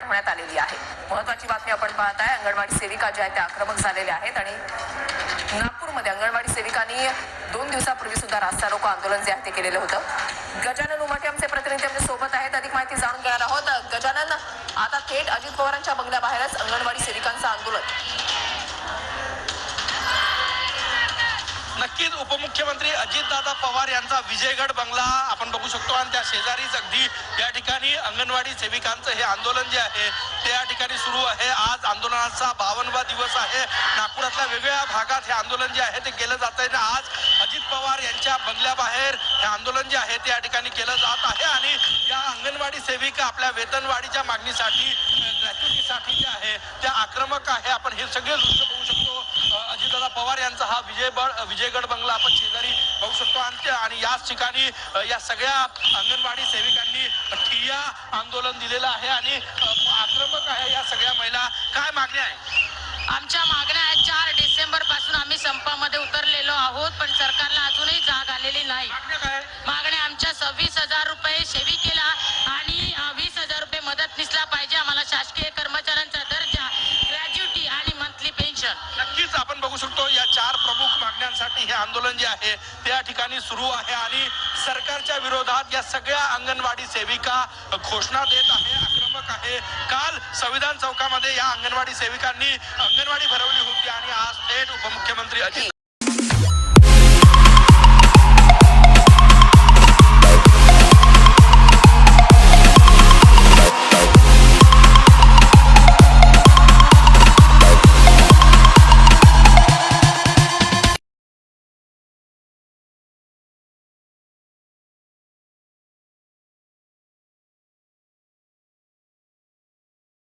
होण्यात आलेली आहे. महत्वाची बातमी आपण पाहत आहे अंगणवाडी सेविका ज्या आहेत त्या आक्रमक झालेल्या आहेत आणि नागपूरमध्ये अंगणवाडी सेविकांनी दोन दिवसापूर्वी सुद्धा रास्ता रोको आंदोलन जे आहे ते केलेलं होतं. गजानन उमाटे आमचे प्रतिनिधी आमच्यासोबत आहेत. अधिक माहिती जाणून घेणार आहोत. गजानन आता थेट अजित पवारांच्या बंगल्याबाहेरच अंगणवाडी सेविकांचं आंदोलन. नक्कीच उपमुख्यमंत्री अजितदादा पवार यांचा विजयगड बंगला आपण बघू शकतो. आणि त्या शेजारीच अगदी या ठिकाणी अंगणवाडी सेविकांचं हे आंदोलन जे आहे ते या ठिकाणी सुरू आहे. आज आंदोलनाचा बावनवा दिवस आहे. नागपुरातल्या वेगवेगळ्या भागात हे आंदोलन जे आहे ते केलं जात आहे आज अजित पवार यांच्या बंगल्याबाहेर हे आंदोलन जे आहे ते या ठिकाणी केलं जात आहे. आणि या अंगणवाडी सेविका आपल्या वेतनवाढीच्या मागणीसाठी ग्रॅच्युटीसाठी जे आहे त्या आक्रमक आहे. आपण हे सगळे दृश्य बघू शकतो. विजय विजयगड बंगला आपण शेजारी बघू शकतो. आणि आणि याच ठिकाणी या सगळ्या अंगणवाडी सेविकांनी ठिय्या आंदोलन दिलेलं आहे आणि आक्रमक आहे या सगळ्या महिला. काय मागण्या आहे आमच्या मागण्या नक्कीच आपण बघू शकतो या चार प्रमुख मागण्यांसाठी हे आंदोलन जे आहे त्या ठिकाणी सुरू आहे आणि सरकारच्या विरोधात या सगळ्या अंगणवाडी सेविका घोषणा देत आहे आक्रमक आहे. काल संविधान चौकामध्ये या अंगणवाडी सेविकांनी अंगणवाडी भरवली होती आणि आज थेट उपमुख्यमंत्री अजित